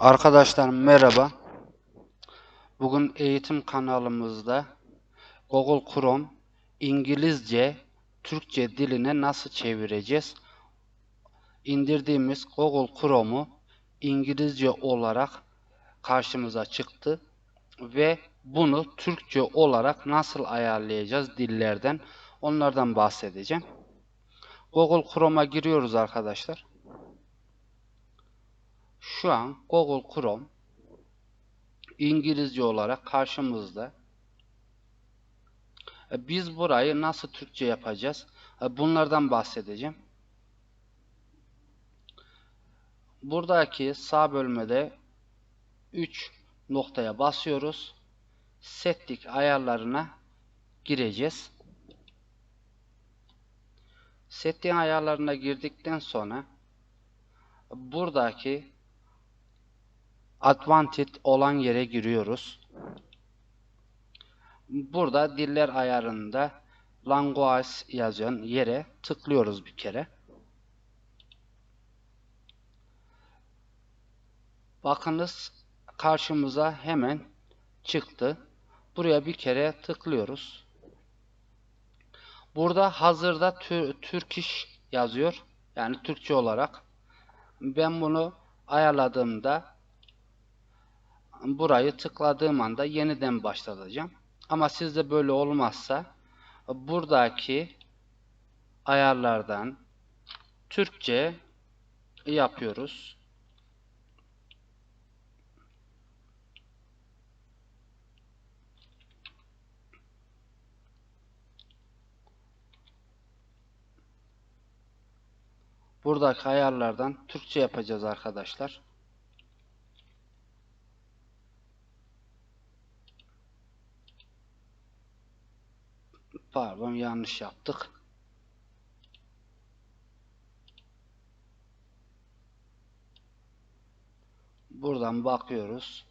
Arkadaşlar merhaba. Bugün eğitim kanalımızda Google Chrome İngilizce Türkçe diline nasıl çevireceğiz? İndirdiğimiz Google Chrome'u İngilizce olarak karşımıza çıktı ve bunu Türkçe olarak nasıl ayarlayacağız dillerden onlardan bahsedeceğim. Google Chrome'a giriyoruz arkadaşlar. Şu an Google Chrome İngilizce olarak karşımızda. E, Biz burayı nasıl Türkçe yapacağız? E, Bunlardan bahsedeceğim. Buradaki sağ bölmede 3 noktaya basıyoruz. Setting ayarlarına gireceğiz. Setting ayarlarına girdikten sonra buradaki Advanced olan yere giriyoruz. Burada diller ayarında Language yazan yere tıklıyoruz bir kere. Bakınız karşımıza hemen çıktı. Buraya bir kere tıklıyoruz. Burada hazırda Türk yazıyor. Yani Türkçe olarak. Ben bunu ayarladığımda burayı tıkladığım anda yeniden başlatacağım. Ama sizde böyle olmazsa buradaki ayarlardan Türkçe yapıyoruz. Buradaki ayarlardan Türkçe yapacağız arkadaşlar. Pardon yanlış yaptık. Buradan bakıyoruz.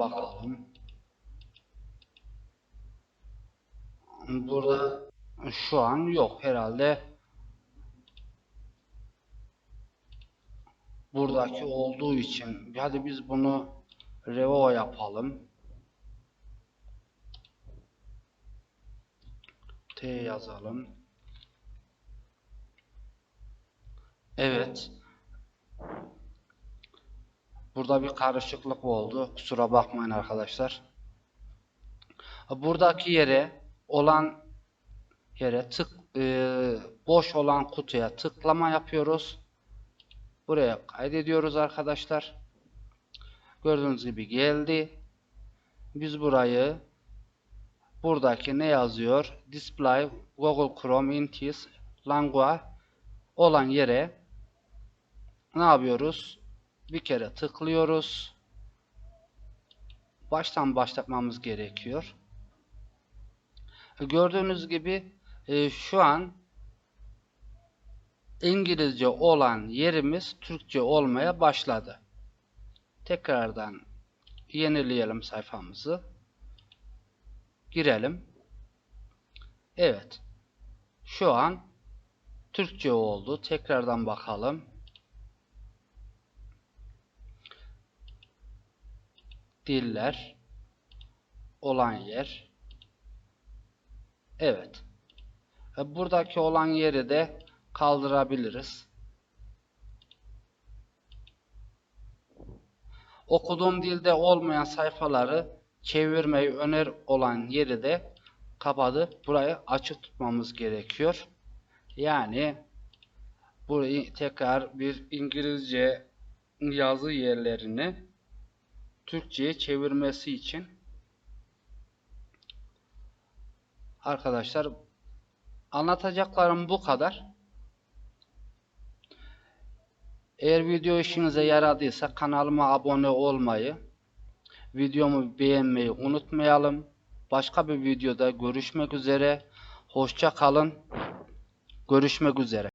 Bakalım. Burada şu an yok herhalde. Buradaki olduğu için. Hadi biz bunu revo yapalım. T yazalım. Evet. Burada bir karışıklık oldu. Kusura bakmayın arkadaşlar. Buradaki yere olan yere tık e, boş olan kutuya tıklama yapıyoruz. Buraya kaydediyoruz arkadaşlar. Gördüğünüz gibi geldi. Biz burayı buradaki ne yazıyor? Display Google Chrome Intis Language olan yere ne yapıyoruz? Bir kere tıklıyoruz. Baştan başlatmamız gerekiyor. Gördüğünüz gibi e, şu an İngilizce olan yerimiz Türkçe olmaya başladı. Tekrardan yenileyelim sayfamızı. Girelim. Evet. Şu an Türkçe oldu. Tekrardan bakalım. Diller olan yer. Evet. Buradaki olan yeri de kaldırabiliriz. Okuduğum dilde olmayan sayfaları çevirmeyi öner olan yeri de kapadı. Burayı açık tutmamız gerekiyor. Yani burayı tekrar bir İngilizce yazı yerlerini Türkçe'ye çevirmesi için arkadaşlar anlatacaklarım bu kadar. Eğer video işinize yaradıysa kanalıma abone olmayı, videomu beğenmeyi unutmayalım. Başka bir videoda görüşmek üzere. Hoşça kalın. Görüşmek üzere.